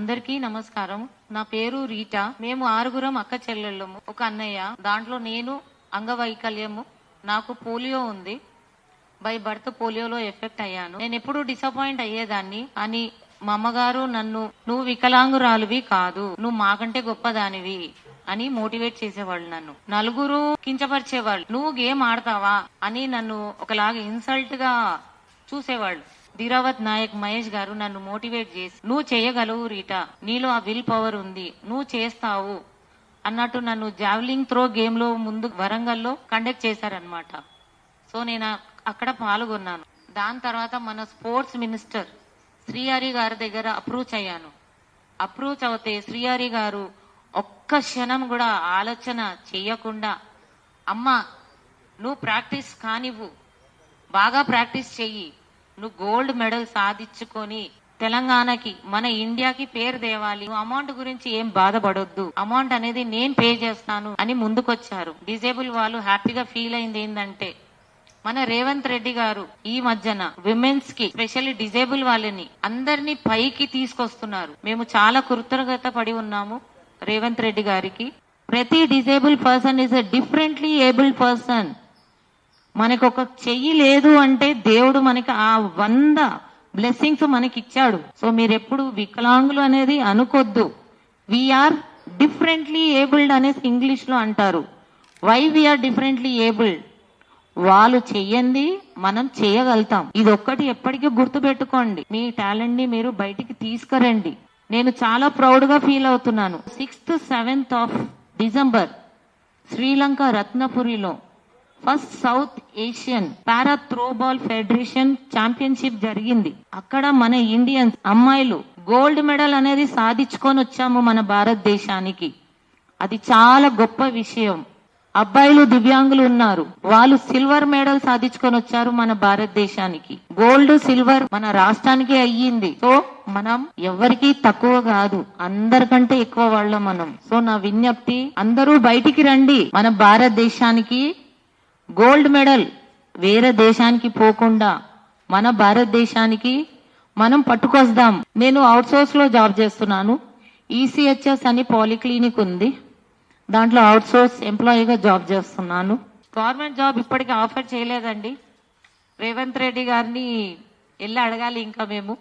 అందరికీ నమస్కారం. నా పేరు రీటా. మేము ఆరుగురం అక్క చెల్లెళ్ళము. ఒక అన్నయ్య. దాంట్లో నేను అంగవైకల్యము. నాకు పోలియో ఉంది. బై బర్త్ పోలియోలో ఎఫెక్ట్ అయ్యాను. నేను ఎప్పుడు డిసప్పాయింట్ అయ్యేదాన్ని. అని మా అమ్మగారు నన్ను నువ్వు వికలాంగురాలువి కాదు. నువ్వు మాకంటే గొప్పదానివి. అని మోటివేట్ చేసేవాళ్ళు నన్ను. నలుగురు కించపరిచేవాళ్ళు. నువ్వు గేమ్ ఆడతావా? అని నన్ను ఒకలాగా ఇన్సల్ట్గా చూసేవాళ్ళు. ధీరావత్ నాయక్ మహేష్ గారు నన్ను మోటివేట్ చేసి నువ్వు చేయగలవు రీటా నీలో ఆ విల్ పవర్ ఉంది నువ్వు చేస్తావు అన్నట్టు నన్ను జావ్లింగ్ త్రో గేమ్లో ముందు వరంగల్లో కండక్ట్ చేశారనమాట సో నేను అక్కడ పాల్గొన్నాను. దాని తర్వాత మన స్పోర్ట్స్ మినిస్టర్ శ్రీహరి గారి దగ్గర అప్రూచ్ అయ్యాను. అప్రూచ్ అవుతే శ్రీహరి గారు ఒక్క క్షణం కూడా ఆలోచన చేయకుండా అమ్మా నువ్వు ప్రాక్టీస్ కానివ్వు బాగా ప్రాక్టీస్ చెయ్యి నువ్వు గోల్డ్ మెడల్ సాధించుకొని తెలంగాణకి మన ఇండియాకి పేరు తేవాలి. నువ్వు అమౌంట్ గురించి ఏం బాధపడొద్దు. అమౌంట్ అనేది నేను పే చేస్తాను అని ముందుకొచ్చారు. డిజేబుల్ వాళ్ళు హ్యాపీగా ఫీల్ అయింది ఏంటంటే మన రేవంత్ రెడ్డి గారు ఈ మధ్యన విమెన్స్కి స్పెషల్లీ డిజేబుల్ వాళ్ళని అందరినీ పైకి తీసుకొస్తున్నారు. మేము చాలా కృతజ్ఞత పడి ఉన్నాము రేవంత్ రెడ్డి గారికి. ప్రతి disable person is a differently able person. మనకు ఒక చెయ్యి లేదు అంటే దేవుడు మనకి ఆ వంద బ్లెస్సింగ్స్ మనకి ఇచ్చాడు సో మీరు ఎప్పుడు వికలాంగులు అనేది అనుకోద్దు. వీఆర్ డిఫరెంట్లీ ఏబుల్డ్ అనేసి ఇంగ్లీష్లో అంటారు వై వీఆర్ డిఫరెంట్లీ ఏబుల్డ్ వాళ్ళు చెయ్యండి మనం చేయగలుగుతాం. ఇది ఒక్కటి ఎప్పటికీ గుర్తుపెట్టుకోండి. మీ టాలెంట్ని మీరు బయటికి తీసుకురండి. నేను చాలా ప్రౌడ్గా ఫీల్ అవుతున్నాను sixth seventh of December Sri Lanka రత్నపురిలో first South Asian para throwball federation championship జరిగింది. అక్కడ మన ఇండియన్స్ అమ్మాయిలు గోల్డ్ మెడల్ అనేది సాధించుకొని వచ్చాము మన భారతదేశానికి. అది చాలా గొప్ప విషయం. అబ్బాయిలు దివ్యాంగులు ఉన్నారు. వాళ్ళు సిల్వర్ మెడల్ సాధించుకొని వచ్చారు మన భారతదేశానికి. గోల్డ్ సిల్వర్ మన రాష్ట్రానికి అయ్యింది. సో మనం ఎవరికి తక్కువ కాదు. అందరికంటే ఎక్కువ వాళ్ళ మనం. సో నా విజ్ఞప్తి అందరూ బయటికి రండి. మన భారతదేశానికి గోల్డ్ మెడల్ వేరే దేశానికి పోకుండా మన భారతదేశానికి మనం పట్టుకొస్తాం. నేను అవుట్ సోర్స్లో జాబ్ చేస్తున్నాను. ఈసీహెచ్ఎస్ అని పాలిక్లినిక్ ఉంది. దాంట్లో అవుట్ సోర్స్ ఎంప్లాయీగా జాబ్ చేస్తున్నాను. గవర్నమెంట్ జాబ్ ఇప్పటికీ ఆఫర్ చేయలేదండి. రేవంత్ రెడ్డి గారిని వెళ్ళి అడగాలి ఇంకా మేము.